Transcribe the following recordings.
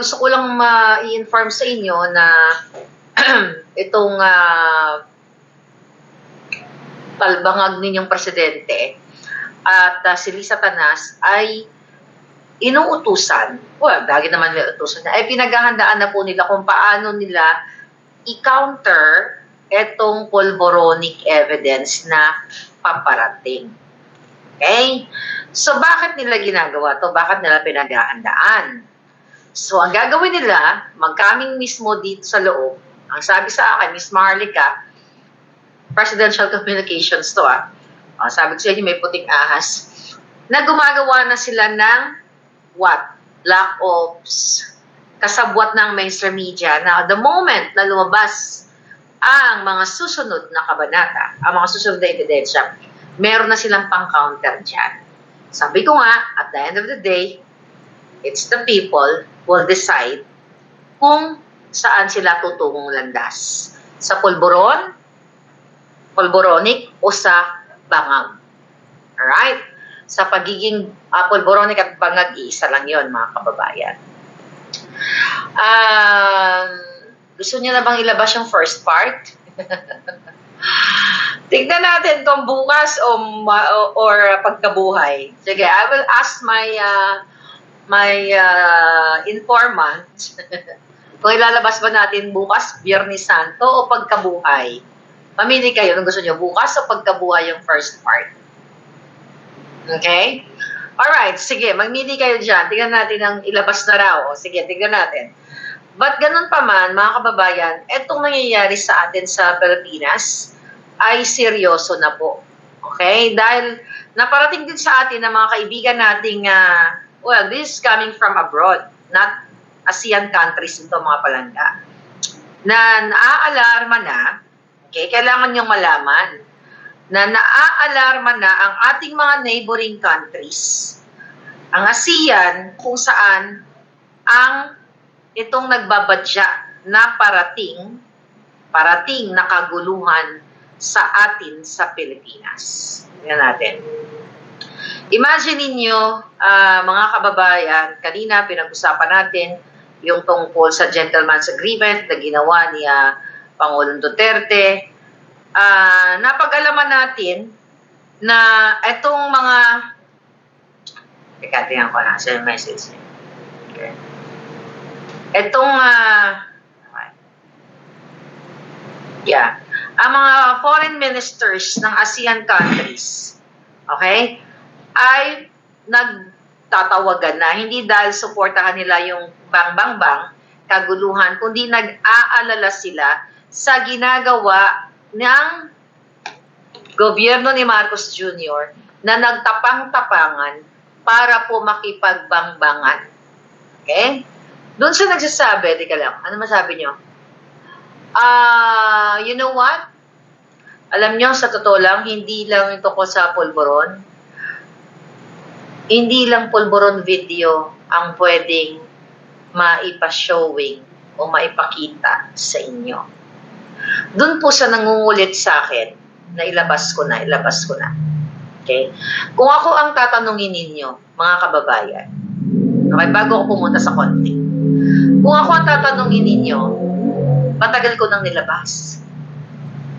gusto ko lang ma-inform sa inyo na itong ah, palbangag ninyong presidente at ah, si Lisa Tanas ay inuutusan, well, dahil naman may utusan na, ay pinaghahandaan na po nila kung paano nila i-counter etong pulboronic evidence na paparating. Okay? So, bakit nila ginagawa to? Bakit nila pinaghahandaan? So, ang gagawin nila, magkaming mismo dito sa loob, ang sabi sa akin, Miss Marlica, Presidential Communications to ah, Ah, sabi ko sa inyo, may puting ahas, na gumagawa na sila ng what? Black Ops, kasabwat ng mainstream media na the moment na lumabas ang mga susunod na kabanata, ang mga susunod na ebidensya, meron na silang pang-counter dyan. Sabi ko nga, at the end of the day, it's the people will decide kung saan sila tutungong landas. Sa pulburon, pulboronic, o sa bangag. Alright? Sa pagiging uh, pulboronic at bangag, isa lang yon mga kababayan. Um, gusto niyo na bang ilabas yung first part? Tignan natin kung bukas o ma- o- or pagkabuhay. Sige, I will ask my uh, my uh, informant kung ilalabas ba natin bukas, Biyernes Santo o pagkabuhay. Mamili kayo kung gusto niyo bukas o pagkabuhay yung first part. Okay? Alright, sige, magmili kayo dyan. Tingnan natin ang ilabas na raw. O, sige, tingnan natin. But ganun pa man, mga kababayan, etong nangyayari sa atin sa Pilipinas ay seryoso na po. Okay? Dahil naparating din sa atin ng mga kaibigan nating, uh, well, this is coming from abroad, not ASEAN countries ito mga palangga, na naaalarma na, okay, kailangan niyong malaman, na naaalarma na ang ating mga neighboring countries, ang ASEAN, kung saan ang itong nagbabadya na parating, parating na kaguluhan sa atin sa Pilipinas. Tingnan natin. Imagine ninyo, ah, mga kababayan, kanina pinag-usapan natin yung tungkol sa gentleman's agreement na ginawa ni ah, Pangulong Duterte. Ah, napag-alaman natin na itong mga Teka, tingnan ko na sa message. Okay. Itong ah, yeah, ang mga foreign ministers ng ASEAN countries, okay, ay nagtatawagan na, hindi dahil suportahan nila yung bang bang bang kaguluhan, kundi nag-aalala sila sa ginagawa ng gobyerno ni Marcos Jr. na nagtapang-tapangan para po makipagbangbangan. Okay? Doon siya nagsasabi, tika lang, ano masabi niyo? Ah, you know what? Alam niyo, sa totoo lang, hindi lang ito ko sa pulburon. Hindi lang pulburon video ang pwedeng maipa-showing o maipakita sa inyo. Doon po sa nangungulit sa akin na ilabas ko na, ilabas ko na. Okay? Kung ako ang tatanungin ninyo, mga kababayan, okay, bago ako pumunta sa konti, kung ako ang tatanungin ninyo, matagal ko nang nilabas.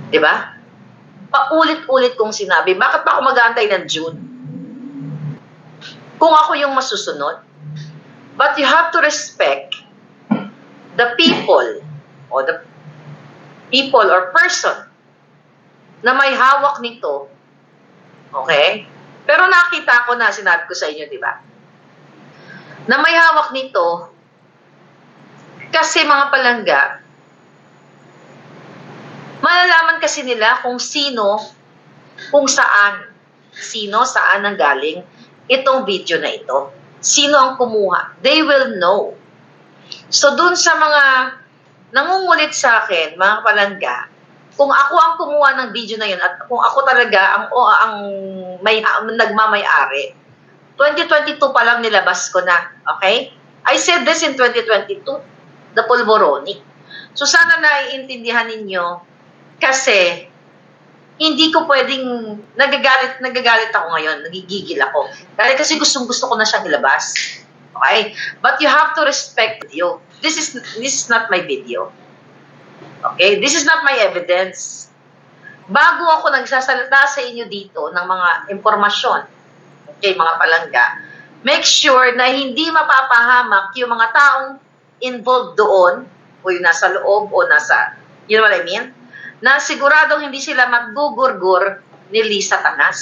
Di ba? Paulit-ulit kong sinabi, bakit pa ako mag-aantay ng June? Kung ako yung masusunod. But you have to respect the people or the people or person na may hawak nito. Okay? Pero nakita ko na, sinabi ko sa inyo, di ba? Na may hawak nito kasi mga palangga, malalaman kasi nila kung sino, kung saan, sino, saan ang galing itong video na ito. Sino ang kumuha. They will know. So, dun sa mga nangungulit sa akin, mga palangga, kung ako ang kumuha ng video na yun at kung ako talaga ang o, ang may ang nagmamay-ari 2022 pa lang nilabas ko na okay I said this in 2022 the pulboronic so sana naiintindihan ninyo kasi hindi ko pwedeng nagagalit nagagalit ako ngayon nagigigil ako dahil kasi gustong gusto ko na siyang ilabas Okay? But you have to respect you. This is this is not my video. Okay? This is not my evidence. Bago ako nagsasalita sa inyo dito ng mga impormasyon, okay, mga palangga, make sure na hindi mapapahamak yung mga taong involved doon, o yung nasa loob o nasa, you know what I mean? Na siguradong hindi sila maggugurgur ni Lisa Tanas.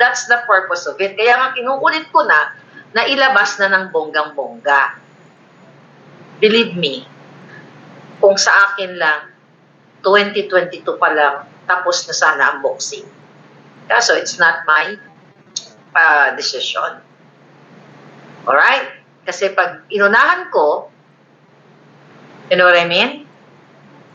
That's the purpose of it. Kaya nga kinukulit ko na na ilabas na ng bonggang-bongga. Believe me, kung sa akin lang, 2022 pa lang, tapos na sana ang boxing. Kaso, it's not my uh, decision. Alright? Kasi pag inunahan ko, you know what I mean?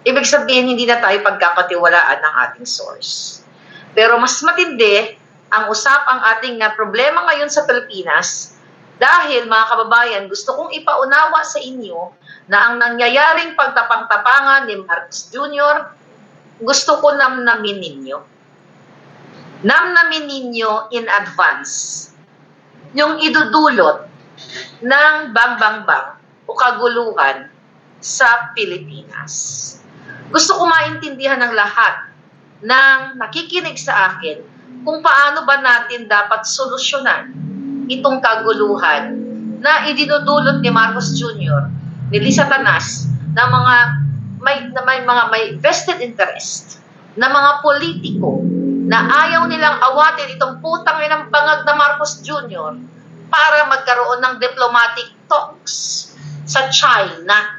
Ibig sabihin, hindi na tayo pagkakatiwalaan ng ating source. Pero mas matindi ang usap ang ating uh, problema ngayon sa Pilipinas dahil mga kababayan, gusto kong ipaunawa sa inyo na ang nangyayaring pagtapang-tapangan ni Marcos Jr., gusto ko namnamin ninyo. Namnamin ninyo in advance yung idudulot ng bang-bang-bang o kaguluhan sa Pilipinas. Gusto ko maintindihan ng lahat ng nakikinig sa akin kung paano ba natin dapat solusyonan itong kaguluhan na idinudulot ni Marcos Jr ni Lisa Tanas na mga may na may mga may vested interest na mga politiko na ayaw nilang awatin itong putang inang bangag na Marcos Jr. para magkaroon ng diplomatic talks sa China.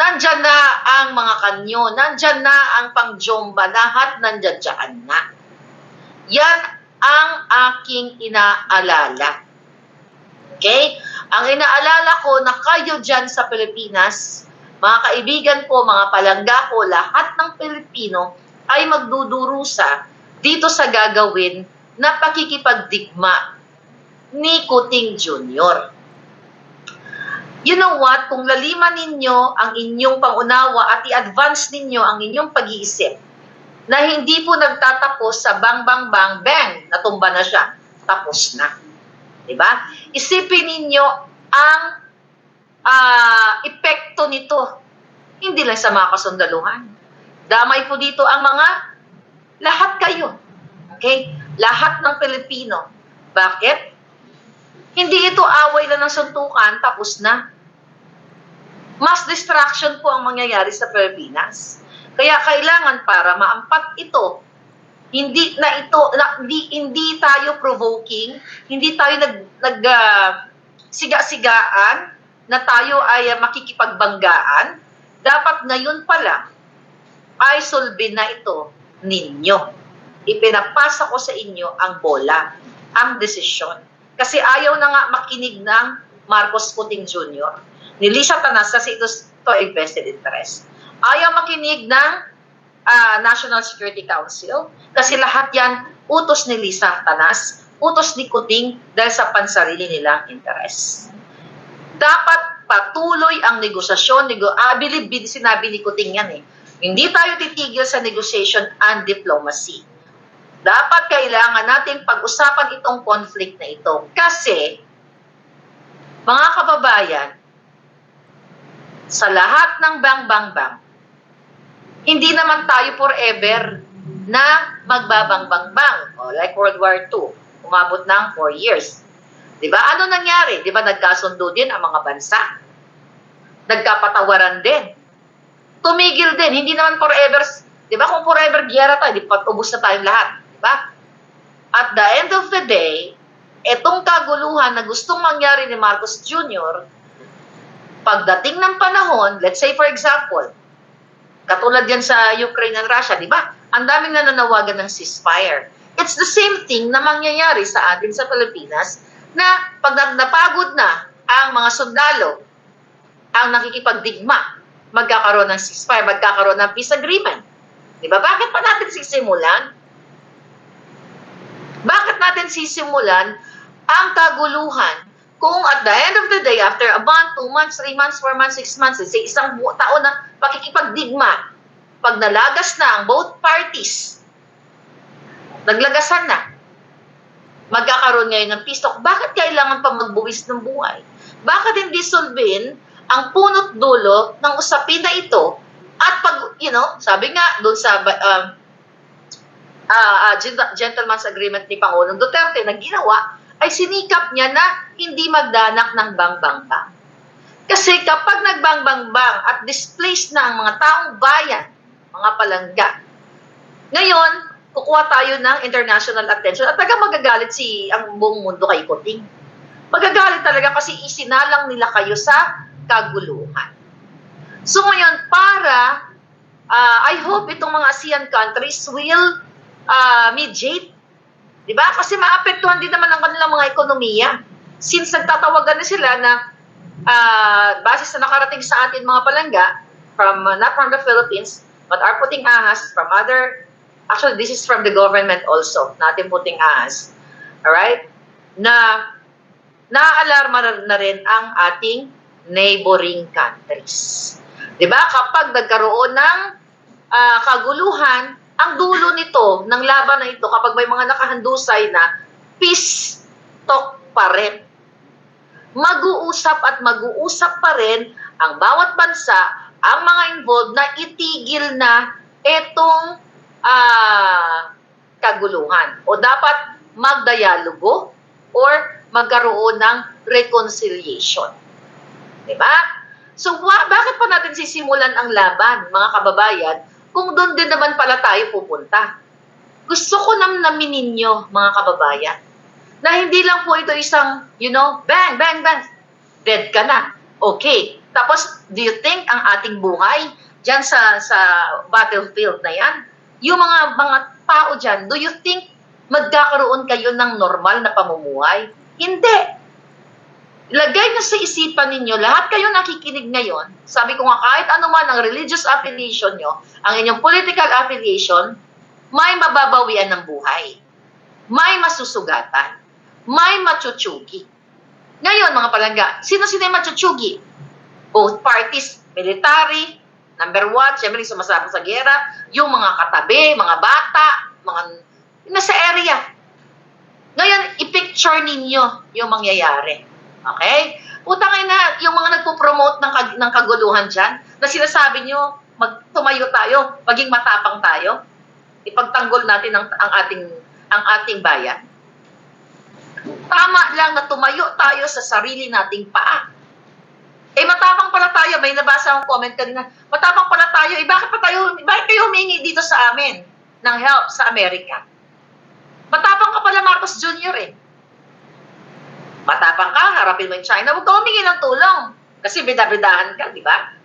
Nandyan na ang mga kanyo, nandyan na ang pangjomba, lahat nandyan dyan na. Yan ang aking inaalala. Okay? Ang inaalala ko na kayo dyan sa Pilipinas, mga kaibigan ko, mga palangga ko, lahat ng Pilipino ay magdudurusa dito sa gagawin na pakikipagdigma ni Kuting Jr. You know what? Kung laliman ninyo ang inyong pangunawa at i-advance ninyo ang inyong pag-iisip na hindi po nagtatapos sa bang bang bang bang, natumba na siya, tapos na. 'Di ba? Isipin ninyo ang uh, epekto nito. Hindi lang sa mga kasundaluhan. Damay po dito ang mga lahat kayo. Okay? Lahat ng Pilipino. Bakit? Hindi ito away lang ng suntukan, tapos na. Mass distraction po ang mangyayari sa Pilipinas. Kaya kailangan para maampat ito hindi na ito na, hindi, hindi tayo provoking, hindi tayo nag nag uh, siga-sigaan na tayo ay uh, makikipagbanggaan. Dapat ngayon pala ay sulbin na ito ninyo. Ipinapasa ko sa inyo ang bola, ang desisyon. Kasi ayaw na nga makinig ng Marcos Puting Jr. ni Lisa Tanas kasi ito to invested interest. Ayaw makinig ng uh, National Security Council kasi lahat yan utos ni Lisa Tanas, utos ni Kuting dahil sa pansarili nilang interes. Dapat patuloy ang negosasyon. Nego ah, believe, sinabi ni Kuting yan eh. Hindi tayo titigil sa negotiation and diplomacy. Dapat kailangan natin pag-usapan itong conflict na ito. Kasi, mga kababayan, sa lahat ng bang-bang-bang, hindi naman tayo forever na magbabang-bang-bang. Like World War II, umabot ng 4 years. Di ba? Ano nangyari? Di ba nagkasundo din ang mga bansa? Nagkapatawaran din. Tumigil din. Hindi naman forever, di ba? Kung forever giyara tayo, di pa ubus na tayong lahat. Di ba? At the end of the day, etong kaguluhan na gustong mangyari ni Marcos Jr., pagdating ng panahon, let's say for example, Katulad yan sa Ukraine and Russia, di ba? Ang daming nananawagan ng ceasefire. It's the same thing na mangyayari sa atin sa Pilipinas na pag napagod na ang mga sundalo, ang nakikipagdigma, magkakaroon ng ceasefire, magkakaroon ng peace agreement. Di ba? Bakit pa natin sisimulan? Bakit natin sisimulan ang kaguluhan kung at the end of the day, after a month, two months, three months, four months, six months, say isang taon na pakikipagdigma, pag nalagas na ang both parties, naglagasan na, magkakaroon ngayon ng peace. Bakit kailangan pa magbuwis ng buhay? Bakit hindi solvin ang punot dulo ng usapin na ito at pag, you know, sabi nga doon sa um, uh, uh, gent- gentleman's agreement ni Pangulong Duterte na ginawa ay sinikap niya na hindi magdanak ng bang-bang-bang. Kasi kapag nagbang-bang-bang at displaced na ang mga taong bayan, mga palangga, ngayon, kukuha tayo ng international attention at taga magagalit si ang buong mundo kay Kuting. Magagalit talaga kasi isinalang nila kayo sa kaguluhan. So ngayon, para, uh, I hope itong mga ASEAN countries will uh, mediate. Di ba? Kasi maapektuhan din naman ang kanilang mga ekonomiya. Since nagtatawagan na sila na uh, base sa nakarating sa atin mga palangga, from, uh, not from the Philippines, but are putting ahas from other, actually this is from the government also, natin puting ahas. Alright? Na naaalarma na rin ang ating neighboring countries. 'Di ba? Kapag nagkaroon ng uh, kaguluhan, ang dulo nito ng laban na ito kapag may mga nakahandusay na peace talk pa rin. Mag-uusap at mag-uusap pa rin ang bawat bansa, ang mga involved na itigil na itong uh, kaguluhan. O dapat magdialogo or magkaroon ng reconciliation. Diba? So, wa- bakit pa natin sisimulan ang laban, mga kababayan, kung doon din naman pala tayo pupunta? Gusto ko namnamin ninyo, mga kababayan, na hindi lang po ito isang, you know, bang, bang, bang, dead ka na. Okay. Tapos, do you think ang ating buhay dyan sa, sa battlefield na yan, yung mga, mga tao dyan, do you think magkakaroon kayo ng normal na pamumuhay? Hindi. Ilagay nyo sa isipan ninyo, lahat kayo nakikinig ngayon, sabi ko nga kahit ano man ang religious affiliation nyo, ang inyong political affiliation, may mababawian ng buhay. May masusugatan. May machuchugi. Ngayon, mga palangga, sino-sino yung machuchugi? Both parties, military, number one, syempre sumasama sa gera, yung mga katabi, mga bata, mga nasa area. Ngayon, i-picture ninyo yung mangyayari. Okay? Putang ina, yung mga nagpo-promote ng, kag- ng kaguluhan dyan, na sinasabi nyo, magtumayo tayo, maging matapang tayo, ipagtanggol natin ang, ang ating ang ating bayan. Tama lang na tumayo tayo sa sarili nating paa. Eh matapang pala tayo, may nabasa akong comment kanina, matapang pala tayo, eh bakit pa tayo, bakit kayo humingi dito sa amin ng help sa Amerika? Matapang ka pala Marcos Jr. eh. Matapang ka, harapin mo yung China, huwag ka humingi ng tulong. Kasi bidabidahan ka, di ba?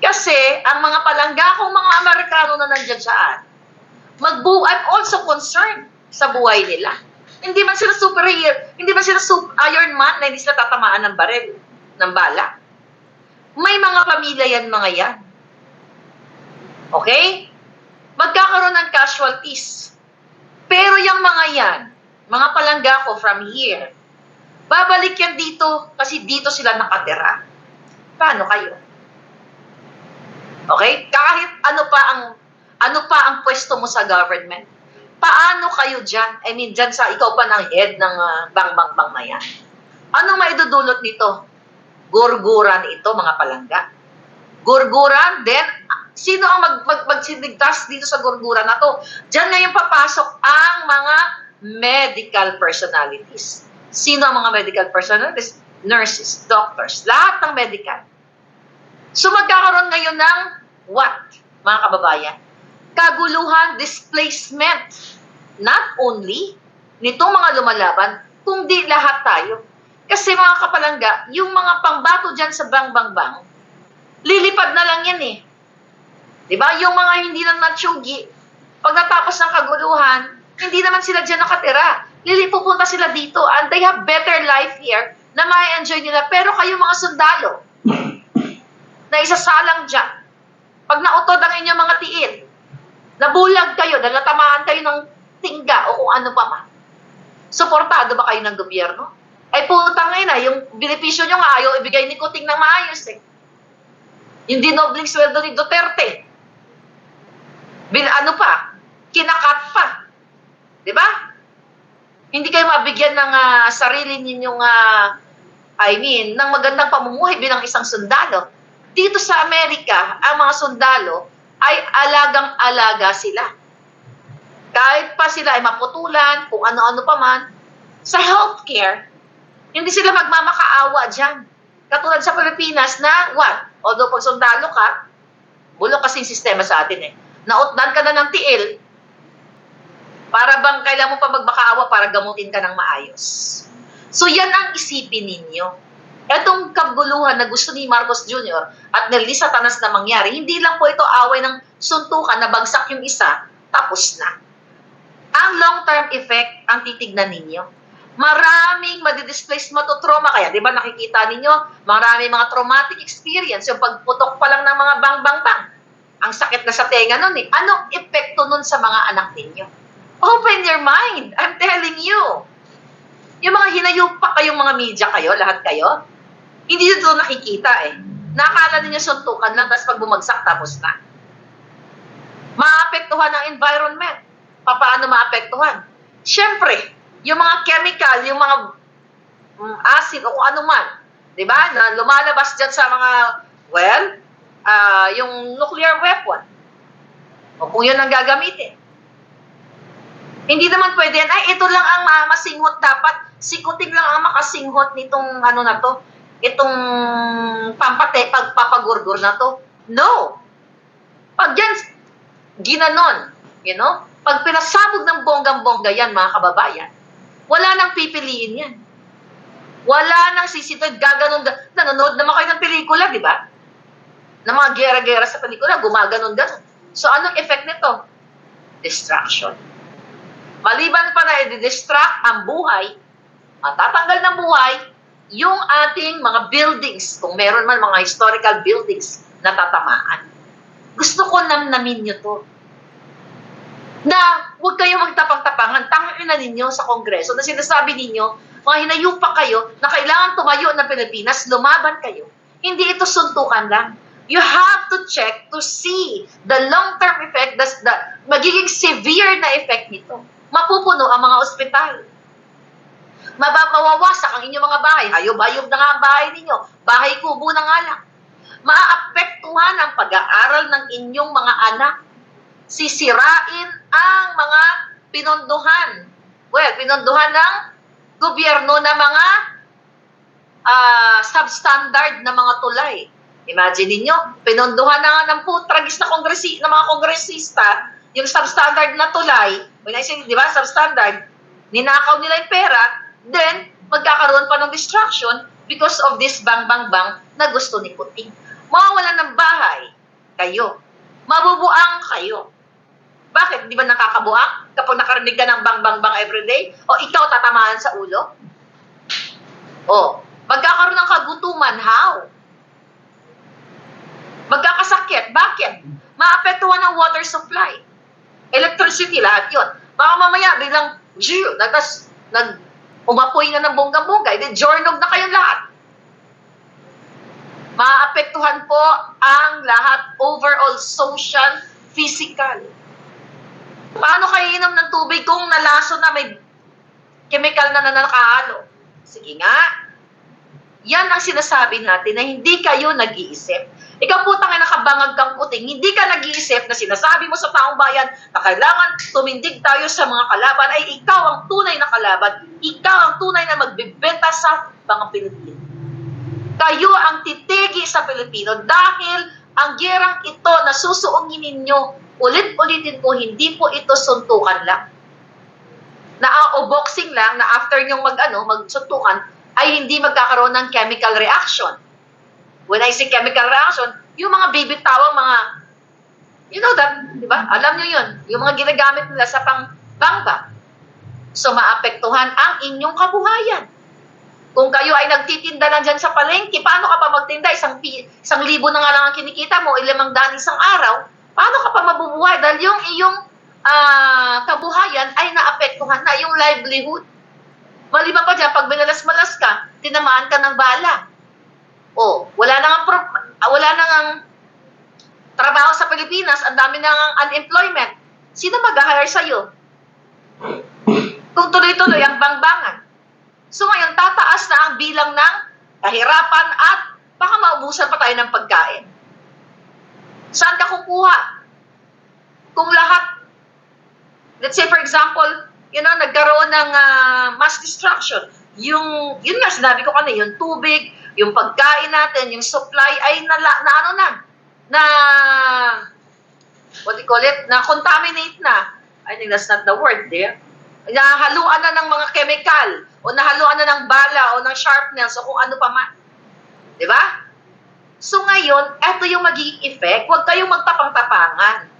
Kasi ang mga palangga kong mga Amerikano na nandiyan saan, magbu I'm also concerned sa buhay nila. Hindi man sila superhero, hindi man sila super, Iron Man na hindi sila tatamaan ng baril, ng bala. May mga pamilya yan, mga yan. Okay? Magkakaroon ng casualties. Pero yung mga yan, mga palangga ko from here, babalik yan dito kasi dito sila nakatira. Paano kayo? Okay? Kahit ano pa ang ano pa ang pwesto mo sa government, paano kayo dyan? I mean, dyan sa ikaw pa ng head ng uh, bang-bang-bang na yan. Anong maidudulot nito? Gurguran ito, mga palangga. Gurguran, then, sino ang mag, mag, magsinigtas dito sa gurguran na to? Diyan ngayon papasok ang mga medical personalities. Sino ang mga medical personalities? Nurses, doctors, lahat ng medical. So magkakaroon ngayon ng what, mga kababayan? Kaguluhan, displacement. Not only nitong mga lumalaban, kundi lahat tayo. Kasi mga kapalangga, yung mga pangbato dyan sa bang-bang-bang, lilipad na lang yan eh. Di ba? Yung mga hindi na natsugi, pag natapos ng kaguluhan, hindi naman sila dyan nakatira. Lilipupunta sila dito and they have better life here na ma-enjoy nila. Pero kayo mga sundalo, na isasalang dyan, pag nautod ang inyong mga tiil, nabulag kayo, nalatamaan kayo ng tingga o kung ano pa man, suportado ba kayo ng gobyerno? Ay putang ina, yung benepisyo nyo nga ayaw ibigay ni Kuting ng maayos eh. Yung dinobling sweldo ni Duterte. Bin, ano pa? Kinakat pa. Di ba? Hindi kayo mabigyan ng ah, sarili ninyong, ah, I mean, ng magandang pamumuhay bilang isang sundalo. Dito sa Amerika, ang mga sundalo ay alagang-alaga sila. Kahit pa sila ay maputulan, kung ano-ano pa man, sa healthcare, hindi sila magmamakaawa dyan. Katulad sa Pilipinas na, what? Although pag sundalo ka, bulok kasi yung sistema sa atin eh. Nautdan ka na ng tiil, para bang kailangan mo pa magmakaawa para gamutin ka ng maayos. So yan ang isipin ninyo. Etong kabuluhan na gusto ni Marcos Jr. at ni Lisa Tanas na mangyari, hindi lang po ito away ng suntukan na bagsak yung isa, tapos na. Ang long-term effect ang titignan ninyo. Maraming madidisplace trauma. Kaya, di ba nakikita ninyo, maraming mga traumatic experience. Yung pagputok pa lang ng mga bang-bang-bang. Ang sakit na sa tenga nun eh. Anong epekto nun sa mga anak ninyo? Open your mind. I'm telling you. Yung mga hinayup pa kayong mga media kayo, lahat kayo, hindi nyo ito nakikita eh. Nakakala ninyo suntukan lang, tapos pag bumagsak, tapos na. Maapektuhan ang environment. Paano maapektuhan? Siyempre, yung mga chemical, yung mga mm, acid o kung ano man, di ba, na lumalabas dyan sa mga, well, ah, yung nuclear weapon. O kung yun ang gagamitin. Hindi naman pwede yan, ay, ito lang ang ah, masinghot dapat. Sikuting lang ang makasinghot nitong ano na to, itong pampate, pagpapagurgur na to. No! Pag yan, ginanon, you know, pag pinasabog ng bonggang-bongga yan, mga kababayan, wala nang pipiliin yan. Wala nang sisitod, gaganon, nanonood naman kayo ng pelikula, di ba? Ng mga gera-gera sa pelikula, gumaganon-ganon. So, anong effect nito? Distraction. Maliban pa na i-distract ang buhay, matatanggal ng buhay, yung ating mga buildings, kung meron man mga historical buildings na tatamaan. Gusto ko namnamin nyo to. Na huwag kayo magtapang-tapangan, tangin na ninyo sa Kongreso na sinasabi ninyo, mga hinayupa kayo na kailangan tumayo ng Pilipinas, lumaban kayo. Hindi ito suntukan lang. You have to check to see the long-term effect, the, the magiging severe na effect nito. Mapupuno ang mga ospital. Maba, mawawasak ang inyong mga bahay. Hayob-hayob na nga ang bahay ninyo. Bahay kubo na nga lang. Maaapektuhan ang pag-aaral ng inyong mga anak. Sisirain ang mga pinondohan. Well, pinondohan ng gobyerno na mga ah, substandard na mga tulay. Imagine ninyo, pinondohan na nga ng putragis na kongresi, ng mga kongresista, yung substandard na tulay, when I say, di ba, substandard, ninakaw nila yung pera, then, magkakaroon pa ng distraction because of this bang-bang-bang na gusto ni Putin. Mawawalan ng bahay, kayo. Mabubuang kayo. Bakit? Di ba nakakabuang? Kapag nakarinig ka ng bang-bang-bang everyday? O ikaw tatamaan sa ulo? O, magkakaroon ng kagutuman, how? Magkakasakit, bakit? Maapektuhan ang water supply. Electricity, lahat yun. Baka mamaya, bilang, zhew, nagas, nag, umapoy na ng bongga-bongga, edi jornog na kayong lahat. Maapektuhan po ang lahat overall social, physical. Paano kayo inom ng tubig kung nalaso na may chemical na nanakahalo? Sige nga. Yan ang sinasabi natin na hindi kayo nag-iisip. Ikaw po tanga nakabangag kang puting, hindi ka nag-iisip na sinasabi mo sa taong bayan na kailangan tumindig tayo sa mga kalaban ay ikaw ang tunay na kalaban. Ikaw ang tunay na magbibenta sa mga Pilipino. Kayo ang titigi sa Pilipino dahil ang gerang ito na susuungin ninyo, ulit-ulitin po, hindi po ito suntukan lang. Na o boxing lang na after nyong mag, ano, magsuntukan, ay hindi magkakaroon ng chemical reaction. When I say chemical reaction, yung mga bibitawang mga, you know that, di ba? Alam nyo yun. Yung mga ginagamit nila sa pangbangba. So, maapektuhan ang inyong kabuhayan. Kung kayo ay nagtitinda lang dyan sa palengke, paano ka pa magtinda? Isang, pi- isang libo na nga lang ang kinikita mo, ilamang daan isang araw, paano ka pa mabubuhay? Dahil yung iyong ah, kabuhayan ay naapektuhan na yung livelihood. Maliban pa dyan, pag binalas-malas ka, tinamaan ka ng bala. O, wala na nga pro- ah, wala na nga trabaho sa Pilipinas, ang dami na nga unemployment. Sino mag-hire sa'yo? Kung tuloy-tuloy ang bangbangan. So ngayon, tataas na ang bilang ng kahirapan at baka maubusan pa tayo ng pagkain. Saan ka kukuha? Kung lahat, let's say for example, you know, nagkaroon ng ah, mass destruction. Yung, yun nga, sinabi ko kanina, yung tubig, yung pagkain natin, yung supply ay na, na ano na, na, what do you call it, na contaminate na. I think that's not the word there. Nahaluan na ng mga chemical, o nahaluan na ng bala, o ng sharpness, o kung ano pa man. Di ba? So ngayon, eto yung magiging effect. Huwag kayong magtapang-tapangan.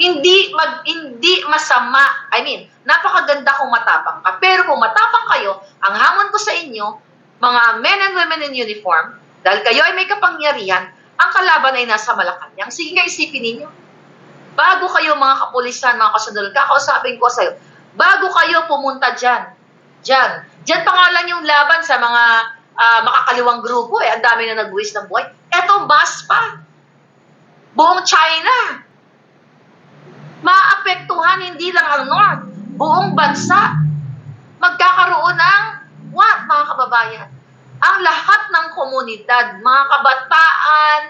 Hindi mag hindi masama. I mean, napakaganda kung matapang ka. Pero kung matapang kayo, ang hamon ko sa inyo, mga men and women in uniform, dahil kayo ay may kapangyarihan, ang kalaban ay nasa Malacanang. Sige nga, isipin ninyo. Bago kayo mga kapulisan, mga kasunod, kakausapin ko sa'yo, bago kayo pumunta dyan, dyan, dyan pangalan yung laban sa mga ah, makakaliwang grupo eh. Ang dami na nagbuwis ng buhay. Eto, mas pa. Buong China. Maapektuhan hindi lang ang North. Buong bansa. Magkakaroon ng kababayan? Ang lahat ng komunidad, mga kabataan,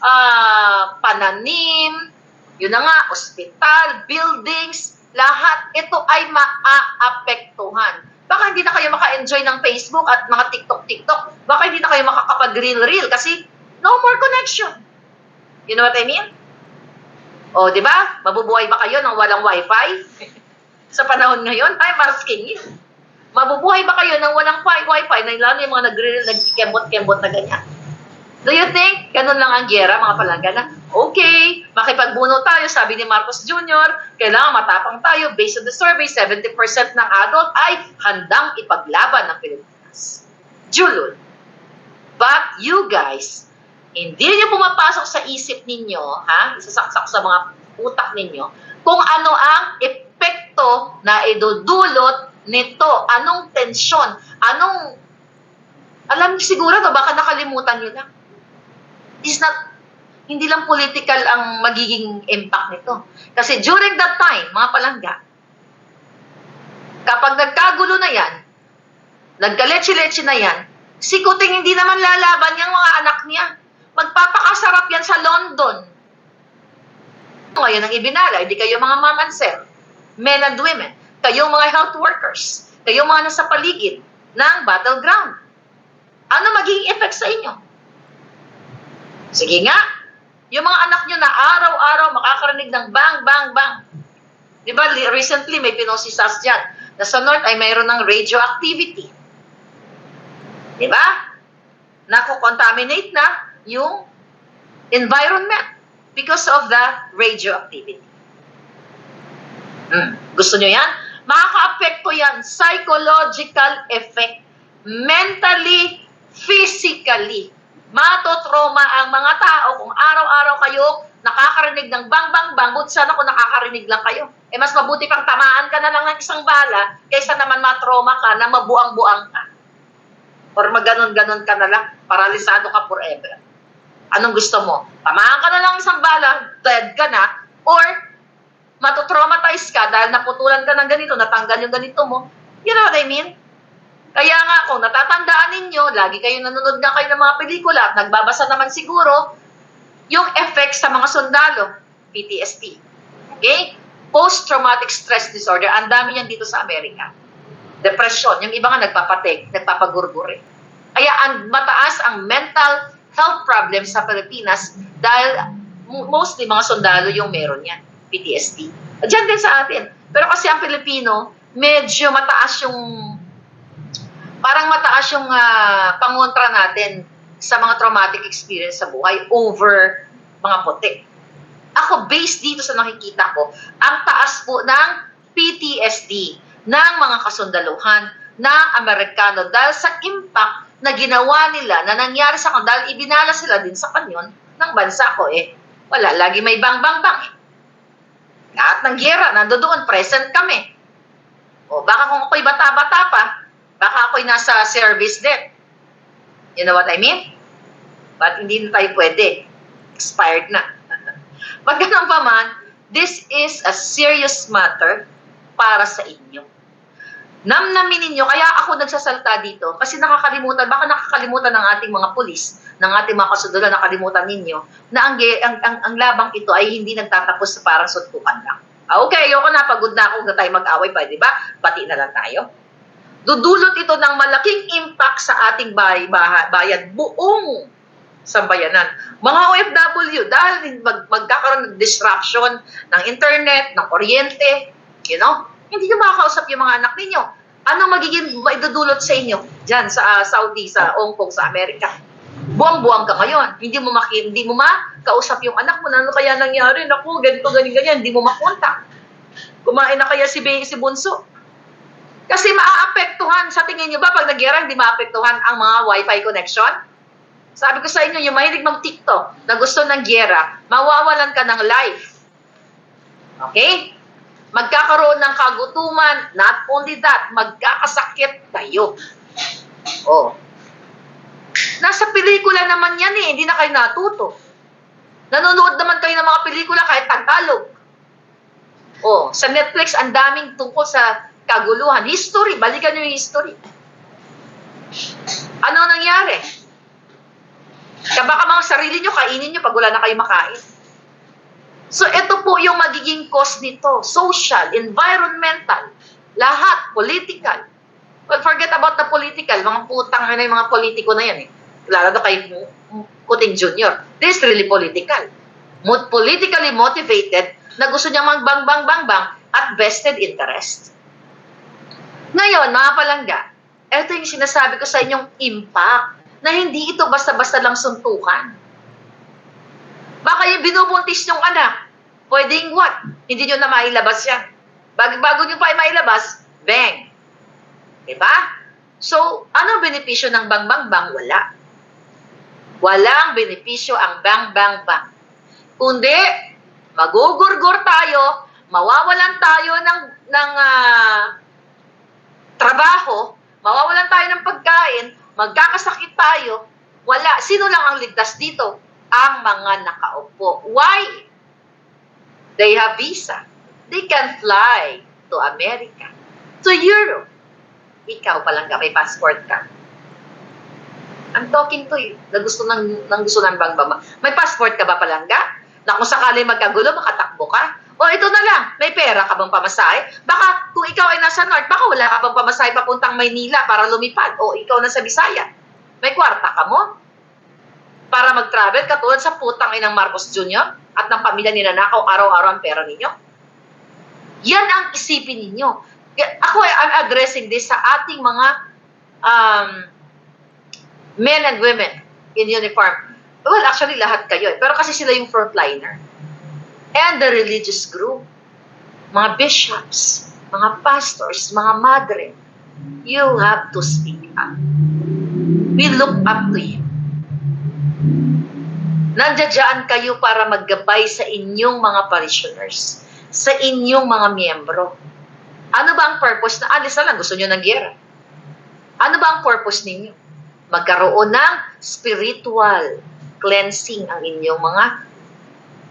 ah, pananim, yun na nga, ospital, buildings, lahat ito ay maaapektuhan. Baka hindi na kayo maka-enjoy ng Facebook at mga TikTok-TikTok. Baka hindi na kayo makakapag-reel-reel kasi no more connection. You know what I mean? O, di ba? Mabubuhay ba kayo ng walang wifi? Sa panahon ngayon, I'm asking you. Mabubuhay ba kayo ng walang wi- wifi na lalo yung mga nag-reel, nagkikembot-kembot na ganyan? Do you think ganun lang ang gera, mga palangga na, okay, makipagbuno tayo, sabi ni Marcos Jr., kailangan matapang tayo. Based on the survey, 70% ng adult ay handang ipaglaban ng Pilipinas. Julul. But you guys, hindi niyo pumapasok sa isip ninyo, ha? Isasaksak sa mga utak ninyo, kung ano ang epekto na idudulot nito. Anong tensyon? Anong alam niyo siguro to, baka nakalimutan niyo lang is not hindi lang political ang magiging impact nito. Kasi during that time, mga palangga, kapag nagkagulo na yan, nagkaletse-letse na yan, si Kuting hindi naman lalaban yung mga anak niya. Magpapakasarap yan sa London. Ngayon ang ibinala, hindi kayo mga sir, men and women, kayo mga health workers, kayo mga nasa paligid ng battleground. Ano magiging effect sa inyo? Sige nga, yung mga anak nyo na araw-araw makakarinig ng bang, bang, bang. Di ba, recently may pinosisas dyan na sa North ay mayroon ng radioactivity. Di ba? Nako-contaminate na yung environment because of the radioactivity. Hmm. Gusto nyo yan? Makaka-apekto yan. Psychological effect. Mentally, physically. Matotrauma ang mga tao kung araw-araw kayo nakakarinig ng bang bang bang, but sana kung nakakarinig lang kayo. Eh mas mabuti pang tamaan ka na lang ng isang bala kaysa naman matrauma ka na mabuang-buang ka. Or maganon-ganon ka na lang, paralisado ka forever. Anong gusto mo? Tamaan ka na lang isang bala, dead ka na, or matotraumatize ka dahil naputulan ka ng ganito, natanggal yung ganito mo. You know what I mean? Kaya nga, kung natatandaan ninyo, lagi kayo nanonood na kayo ng mga pelikula at nagbabasa naman siguro, yung effects sa mga sundalo, PTSD. Okay? Post-traumatic stress disorder, ang dami yan dito sa Amerika. Depression, yung iba nga nagpapatek, nagpapagurguri. Kaya ang mataas ang mental health problems sa Pilipinas dahil mo- mostly mga sundalo yung meron yan, PTSD. Diyan din sa atin. Pero kasi ang Pilipino, medyo mataas yung parang mataas yung ah, pangontra natin sa mga traumatic experience sa buhay over mga puti. Ako, based dito sa nakikita ko, ang taas po ng PTSD ng mga kasundaluhan na Amerikano dahil sa impact na ginawa nila na nangyari sa kanila dahil ibinala sila din sa kanyon ng bansa ko eh. Wala, lagi may bang bang bang eh. Lahat ng gera, nandoon, present kami. O baka kung ako'y bata-bata pa, baka ako'y nasa service din. You know what I mean? But hindi na tayo pwede. Expired na. Pag ganun pa man, this is a serious matter para sa inyo. Namnamin ninyo, kaya ako nagsasalta dito, kasi nakakalimutan, baka nakakalimutan ng ating mga pulis, ng ating mga kasundulan, nakalimutan ninyo, na ang, ang, ang, ang labang ito ay hindi nagtatapos sa parang suntukan lang. Ah, okay, ayoko na, pagod na ako, huwag na tayo mag-away pa, di ba? Bati na lang tayo. Dudulot ito ng malaking impact sa ating bay, baha, bayan, buong sambayanan. Mga OFW, dahil mag, magkakaroon ng disruption ng internet, ng kuryente, you know, hindi nyo makakausap yung mga anak ninyo. Ano magiging maidudulot sa inyo dyan sa ah, Saudi, sa Hong Kong, sa Amerika? Buwang-buwang ka ngayon. Hindi mo maki, hindi mo makausap yung anak mo ano kaya nangyari? Naku, ganito, ganyan, ganyan. Hindi mo makontak. Kumain na kaya si, Be- si Bunso? Kasi maaapektuhan. Sa tingin nyo ba, pag nagyara, hindi maapektuhan ang mga wifi connection? Sabi ko sa inyo, yung mahilig mag-TikTok na gusto ng gera, mawawalan ka ng life. Okay? Magkakaroon ng kagutuman, not only that, magkakasakit kayo. Oh. Nasa pelikula naman yan eh, hindi na kayo natuto. Nanonood naman kayo ng mga pelikula kahit Tagalog. Oh, sa Netflix, ang daming tungkol sa kaguluhan. History, balikan nyo yung history. Ano nangyari? Baka mga sarili nyo, kainin nyo pag wala na kayo makain. So, ito po yung magiging cause nito. Social, environmental, lahat, political. Well, forget about the political. Mga putang na yung mga politiko na yan eh. Lalo na kay Kuting Junior. This is really political. Politically motivated na gusto niyang magbang-bang-bang-bang at vested interest. Ngayon, mga palangga, ito yung sinasabi ko sa inyong impact na hindi ito basta-basta lang suntukan. Baka yung binubuntis yung anak, pwedeng what? Hindi nyo na mailabas yan. Bago, bago nyo pa mailabas, bang. Diba? So, ano benepisyo ng bang bang bang? Wala. Walang benepisyo ang bang bang bang. Kundi, magugurgur tayo, mawawalan tayo ng, ng ah, trabaho, mawawalan tayo ng pagkain, magkakasakit tayo, wala. Sino lang ang ligtas dito? Ang mga nakaupo. Why? They have visa. They can fly to America, to Europe. Ikaw pa lang ka, may passport ka. I'm talking to you, na gusto ng, ng gusto ng bang bang. May passport ka ba palangga? Na kung sakali magkagulo, makatakbo ka? O ito na lang, may pera ka bang pamasahe? Baka kung ikaw ay nasa North, baka wala ka bang pamasahe papuntang Maynila para lumipad. O ikaw na sa Bisaya. May kwarta ka mo? Para mag-travel, katulad sa putang inang Marcos Jr. at ng pamilya ni Nanakaw, araw-araw ang pera ninyo. Yan ang isipin ninyo. Ako ay I'm addressing this sa ating mga um, men and women in uniform. Well, actually, lahat kayo. eh. Pero kasi sila yung frontliner. And the religious group. Mga bishops, mga pastors, mga madre. You have to speak up. We look up to you. Nandiyadyaan kayo para maggabay sa inyong mga parishioners, sa inyong mga miyembro. Ano ba ang purpose na alis na lang gusto nyo ng gera? Ano ba ang purpose ninyo? Magkaroon ng spiritual cleansing ang inyong mga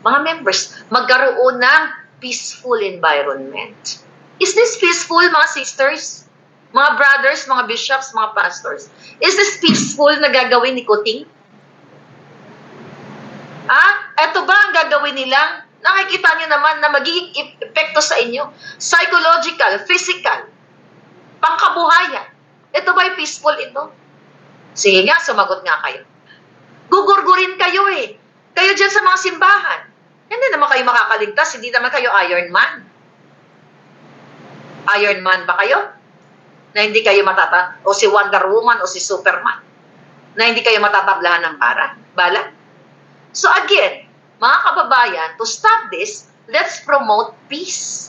mga members. Magkaroon ng peaceful environment. Is this peaceful, mga sisters? Mga brothers, mga bishops, mga pastors? Is this peaceful na gagawin ni Kuting? Ah, eto ba ang gagawin nilang? Nakikita niyo naman na magiging ep- epekto sa inyo. Psychological, physical, pangkabuhayan. Ito ba yung peaceful ito? Sige nga, sumagot nga kayo. Gugurgurin kayo eh. Kayo dyan sa mga simbahan. Hindi naman kayo makakaligtas, hindi naman kayo Iron Man. Iron Man ba kayo? Na hindi kayo matata o si Wonder Woman o si Superman na hindi kayo matatablahan ng para, bala. So again, mga kababayan, to stop this, let's promote peace.